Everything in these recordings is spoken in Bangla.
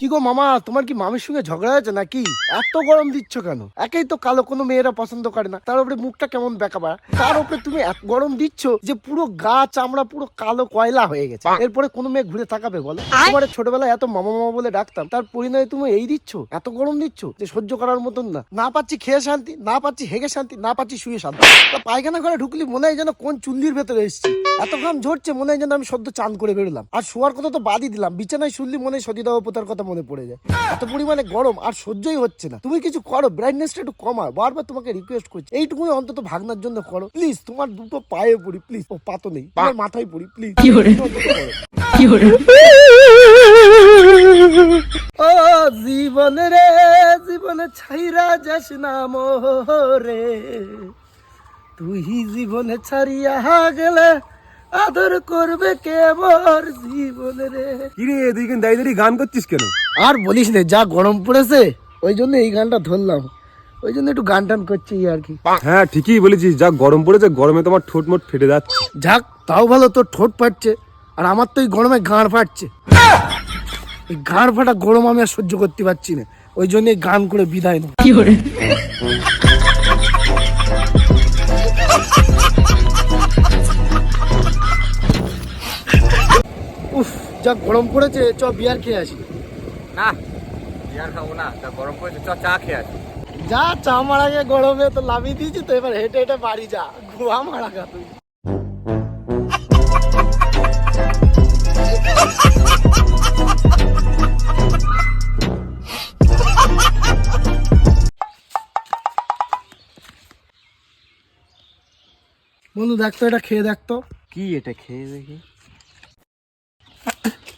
কি গো মামা তোমার কি মামির সঙ্গে ঝগড়া হয়েছে নাকি? এত গরম দিচ্ছ কেন? একেই তো কালো কোনো মেয়েরা পছন্দ করে না। তার উপরে মুখটা কেমন বেকাবা তার উপরে তুমি এত গরম দিচ্ছ যে পুরো গা চামড়া পুরো কালো কয়লা হয়ে গেছে। এরপরে কোনো মেয়ে ঘুরে তাকাবে বলো? তোমার ছোটবেলায় এত মামা মামা বলে ডাকতাম। তার পরিণয়ে তুমি এই দিচ্ছ? এত গরম দিচ্ছ? যে সহ্য করার মতন না। না পাচ্ছি খেয়ে শান্তি না পাচ্ছি হেগে শান্তি না পাচ্ছি শুয়ে শান্তি। পায়খানা ঘরে ঢুকলি মনে হয় যেন কোন চুল্লির ভেতরে এসেছি। এত ঘাম ঝরছে মনে হয় যেন আমি সদ্য চান করে বেরোলাম। আর শোয়ার কথা তো বাদই দিলাম। বিছানায় শুনলি মনে হয় সতীদাহ পোতার কথা মনে পড়ে যায়। এত পরিমাণে গরম আর সহ্যই হচ্ছে না। তুমি কিছু করো ব্রাইটনেসটা একটু কমাও। বারবার তোমাকে রিকোয়েস্ট করছি এইটুকুই অন্তত ভাগনার জন্য করো। প্লিজ তোমার দুটো পায়ে পড়ি প্লিজ ও পাতো নেই তোমার মাথায় পড়ি প্লিজ ও জীবন রে জীবনে ছাইরা যাস না মোরে তুই জীবনে ছাড়িয়া গেলে আদর করবে কে মোর জীবন রে? কিরে তুই কিন্তু দাঁড়িয়ে গান করছিস কেন? আর বলিস না যা গরম পড়েছে ওই জন্য এই গানটা ধরলাম। ওই জন্য একটু গান টান করছি আর কি। হ্যাঁ ঠিকই বলেছিস যা গরম পড়েছে গরমে তোমার ঠোঁট মোট ফেটে যাচ্ছে। যাক তাও ভালো তোর ঠোঁট ফাটছে আর আমার তো এই গরমে গাঁড় ফাটছে। এই গাঁড় ফাটা গরম আমি আর সহ্য করতে পারছি না ওই জন্য গান করে বিদায় না উফ যা গরম পড়েছে চ বিয়ার খেয়ে আসি। না বিয়ার খাব না তা গরম পড়েছে চ চা খেয়ে আসি। যা চা মারা গে গরমে তো লাভিয়ে দিয়েছি তো এবার হেঁটে হেঁটে বাড়ি যা। গোয়া মারা গা তুই বন্ধু দেখতো এটা খেয়ে দেখতো কি এটা খেয়ে দেখি?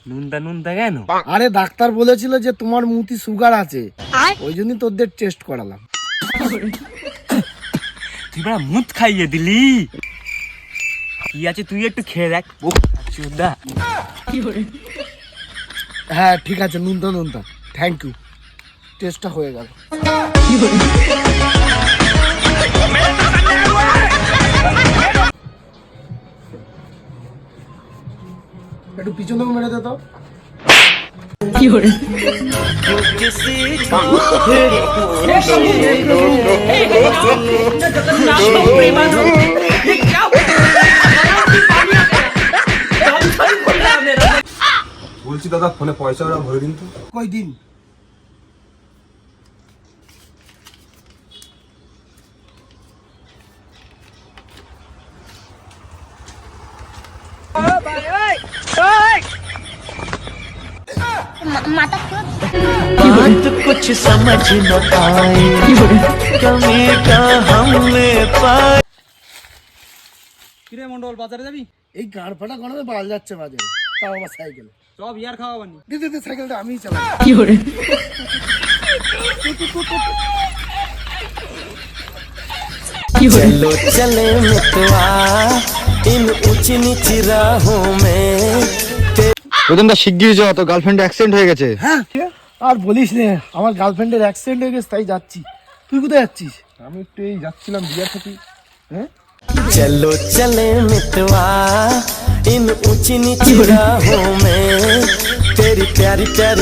নুনদা নুনদা কেন? আরে ডাক্তার বলেছিল যে তোমার মুতি সুগার আছে। ওই জন্যই তোদের টেস্ট করালাম। তুই বড় মুত খাইয়ে দিলি। কি আছে তুই একটু খেয়ে দেখ। ও চোদা। হ্যাঁ ঠিক আছে নুনতা নুনতা থ্যাংক ইউ টেস্টটা হয়ে গেল। পিছনেও মেরে দে তো। বলছি দাদা ফোনে পয়সা ওরা ভরে দিন তো। কই দিন माता खुद बात कुछ समझ न आए कमी का हमने पाए কিরে মন্ডল বাজারে যাবি এই গাড় ফাটা গরমে বাল যাচ্ছে বাজারে তাও আবার সাইকেল সব ইয়ার খাওয়া বানি দিদি দিদি সাইকেলটা আমিই চালাই चलो चले मितवा इन ऊंची नीची राहों में রতনদা শিগগিরই যাও তো গার্লফ্রেন্ড অ্যাক্সিডেন্ট হয়ে গেছে হ্যাঁ আর বলিস নে আমার গার্লফ্রেন্ডের অ্যাক্সিডেন্ট হয়ে গেছে তাই যাচ্ছি তুই কোথায় যাচ্ছিস আমি একটু এই যাচ্ছিলাম বিয়ার সাথে হ্যাঁ चलो चले मितवा इन ऊंची नीची राहों में तेरी प्यारी प्यारी